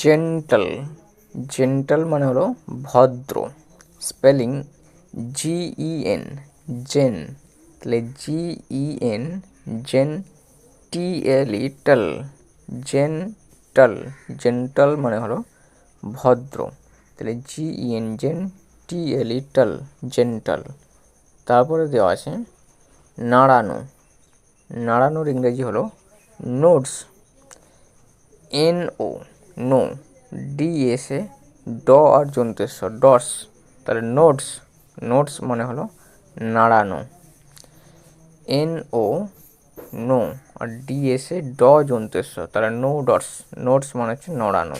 Gentle gentle মানে হলো ভদ্র স্পেলিং জিইএন জেন তাহলে জিইএন জেন টি এল ই টাল জেন্টাল জেন্টাল মানে হলো ভদ্র, তাহলে জিইএন জেন টি এল ই টাল জেন্টাল তারপরে দেওয়া আছে নাড়ানো, নাড়ানোর ইংরেজি হলো nods N O no D S A D R যন্ত্রেশ্বর। ডস তাহলে নোটস নোটস মানে হলো নাড়ানো। N O no R D S A D যন্ত্রেশ্বর। তাহলে নো ডটস নোটস মানে হচ্ছে নড়ানো।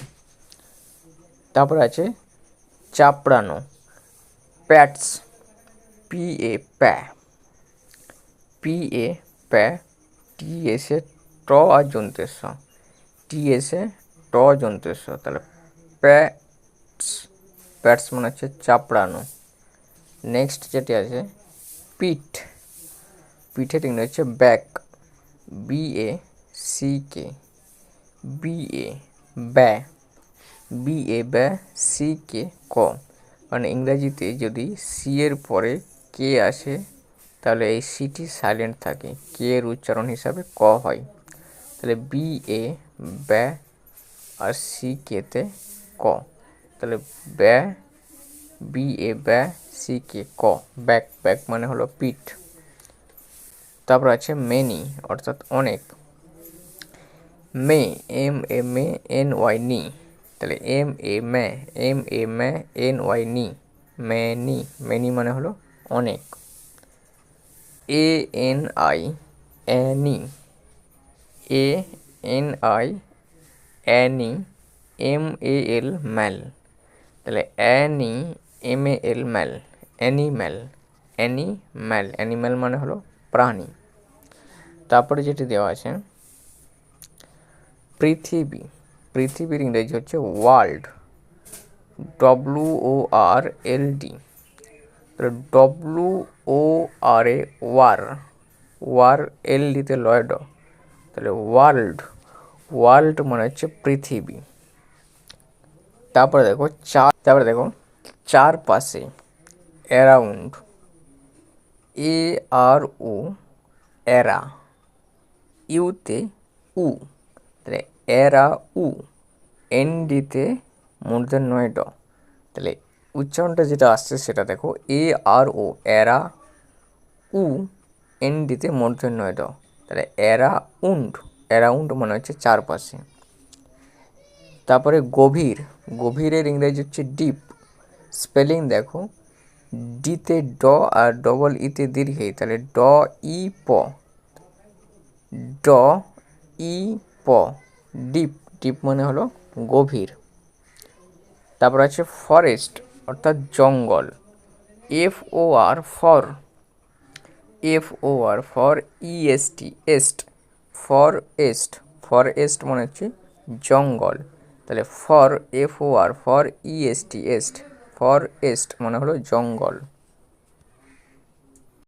তারপরে আছে চাপড়ানো। প্যাটস পি এ প্যা পি এ প্যা টি এস এ ট আর যন্ত্রেশ্বর টি এস এ ট যন্ত্রেশ্বর তাহলে প্যাটস প্যাটস মানে হচ্ছে চাপড়ানো। নেক্সট যেটি আছে, পিঠ। পিঠের ইংরেজি হচ্ছে back B A C K B A ব্যা। বি এ ব্যা সি কে ক। মানে ইংরাজিতে যদি সি এর পরে কে আসে, তাহলে এই সিটি সাইলেন্ট থাকে। কে এর উচ্চারণ হিসাবে ক হয়। তাহলে বি এ ব্যা আর সি কেতে ক। তাহলে ব্যা বি এ ব্যা সি কে ক। ব্যাক ব্যাক মানে হলো পিঠ। তারপর আছে মেনি অর্থাৎ অনেক। মে এম এ মে এন ওয়াই নি তাহলে এম এ মে এম এ মে এন ওয়াই নি মেনি মেনি মানে হলো অনেক। A N I any A N I any M A L ম্যাল তাহলে অ্যানি এম এ এল ম্যাল অ্যানিম্যাল অ্যানিম্যাল অ্যানিম্যাল মানে হলো প্রাণী। তারপরে যেটি দেওয়া আছে, পৃথিবী। পৃথিবীর ইংরেজি হচ্ছে world W O R L D তাহলে ডব্লু ও আর এ ওয়ার ওয়ার এল ডিতে লয়ড। তাহলে ওয়ার্ল্ড ওয়ার্ল্ড মানে হচ্ছে পৃথিবী। তারপরে দেখো চার তারপরে দেখো চারপাশে অ্যারাউন্ড এ আর ও এরা ইউতে উ তাহলে এরা উ এন ডিতে মূর্ধন্য ড। তাহলে উচ্চারণটা যেটা আসছে সেটা দেখো এ আর ও এরা উ এন ডিতে মূর্ধন্য ড। তাহলে এরা উন্ড অ্যারাউন্ড মনে হচ্ছে চারপাশে। তারপরে গভীর, গভীরের ইংরেজি হচ্ছে ডিপ স্পেলিং দেখো ডিতে ড আর ডবল ইতে দীর্ঘে, তাহলে ড, ই, প। ড, ই, প। ডিপ ডিপ মানে হলো গভীর। তারপর আছে ফরেস্ট অর্থাৎ জঙ্গল। F O R for F O R for EST এস্ট for এস্ট ফর এস্ট মানে হচ্ছে জঙ্গল। তাহলে for F O R for EST এস্ট for এস্ট মানে হলো জঙ্গল।